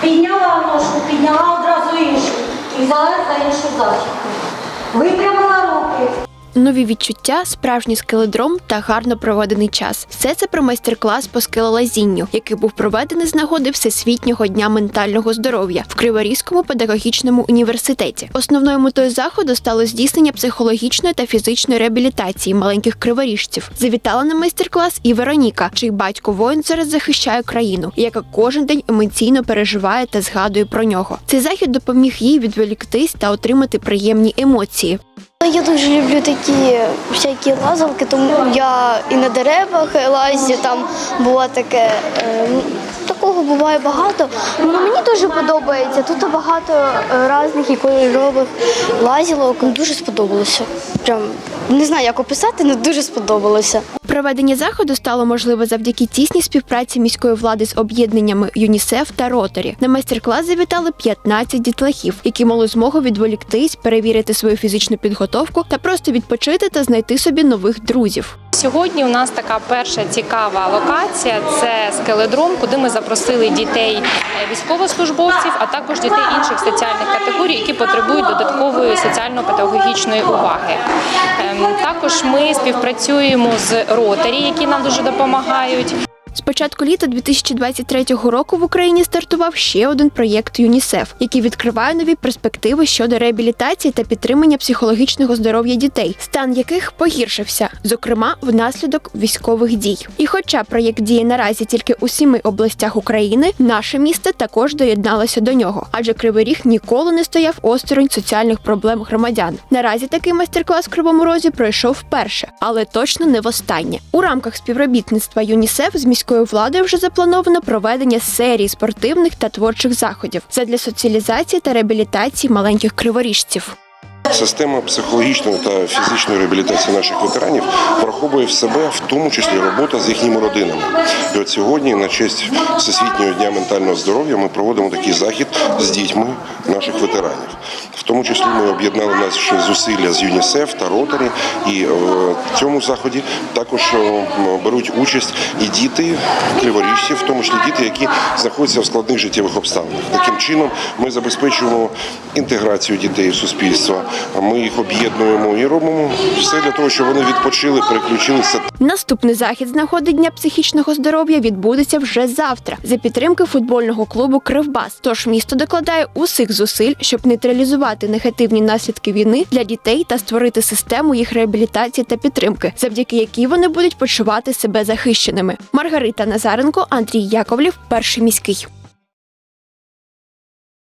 Підняла ножку, підняла одразу іншу і взяла за іншу західку. Випрямила Нові відчуття, справжній скеледром та гарно проведений час. Все це про майстер-клас по скелелазінню, який був проведений з нагоди Всесвітнього дня ментального здоров'я в Криворізькому педагогічному університеті. Основною метою заходу стало здійснення психологічної та фізичної реабілітації маленьких криворіжців. Завітала на майстер-клас і Вероніка, чий батько воїн зараз захищає країну, яка кожен день емоційно переживає та згадує про нього. Цей захід допоміг їй відволіктись та отримати приємні емоції. Я дуже люблю такі всякі лазалки, тому я і на деревах лазю, там було таке. е, ну, Такого буває багато. Ну, мені дуже подобається. Тут багато е, різних і кольорових лазілок. Дуже сподобалося. Прям не знаю, як описати, але дуже сподобалося. Проведення заходу стало можливе завдяки тісній співпраці міської влади з об'єднаннями ЮНІСЕФ та Ротарі. На майстер-клас завітали 15 дітлахів, які мали змогу відволіктись, перевірити свою фізичну підготовку та просто відпочити та знайти собі нових друзів. Сьогодні у нас така перша цікава локація це скеледром, куди ми запросили дітей е, військовослужбовців, а також дітей інших соціальних категорій, які потребують додаткової соціально-педагогічної уваги. Ем, Також ми співпрацюємо з ротарі, які нам дуже допомагають. З початку літа 2023 року в Україні стартував ще один проєкт ЮНІСЕФ, який відкриває нові перспективи щодо реабілітації та підтримання психологічного здоров'я дітей, стан яких погіршився, зокрема внаслідок військових дій. І хоча проєкт діє наразі тільки у сіми областях України, наше місто також доєдналося до нього, адже Кривий Ріг ніколи не стояв осторонь соціальних проблем громадян. Наразі такий майстер-клас в Кривому Розі пройшов вперше, але точно не востаннє. У рамках співробітництва ЮНІСЕФ з міською владою вже заплановано проведення серії спортивних та творчих заходів задля соціалізації та реабілітації маленьких криворіжців. Система психологічної та фізичної реабілітації наших ветеранів враховує в себе в тому числі робота з їхніми родинами. І от сьогодні, на честь Всесвітнього дня ментального здоров'я, ми проводимо такий захід з дітьми наших ветеранів. В тому числі ми об'єднали наші зусилля з ЮНІСЕФ та Ротарі, і е, в цьому заході також е, беруть участь і діти криворіжців, в тому числі діти, які знаходяться в складних життєвих обставинах. Таким чином ми забезпечуємо інтеграцію дітей в суспільство. Ми їх об'єднуємо і робимо все для того, щоб вони відпочили, переключилися Наступний захід з нагоди дня психічного здоров'я відбудеться вже завтра за підтримки футбольного клубу Кривбас. Тож місто докладає усіх зусиль, щоб нейтралізувати негативні наслідки війни для дітей та створити систему їх реабілітації та підтримки, завдяки якій вони будуть почувати себе захищеними. Маргарита Назаренко, Андрій Яковлів, перший міський.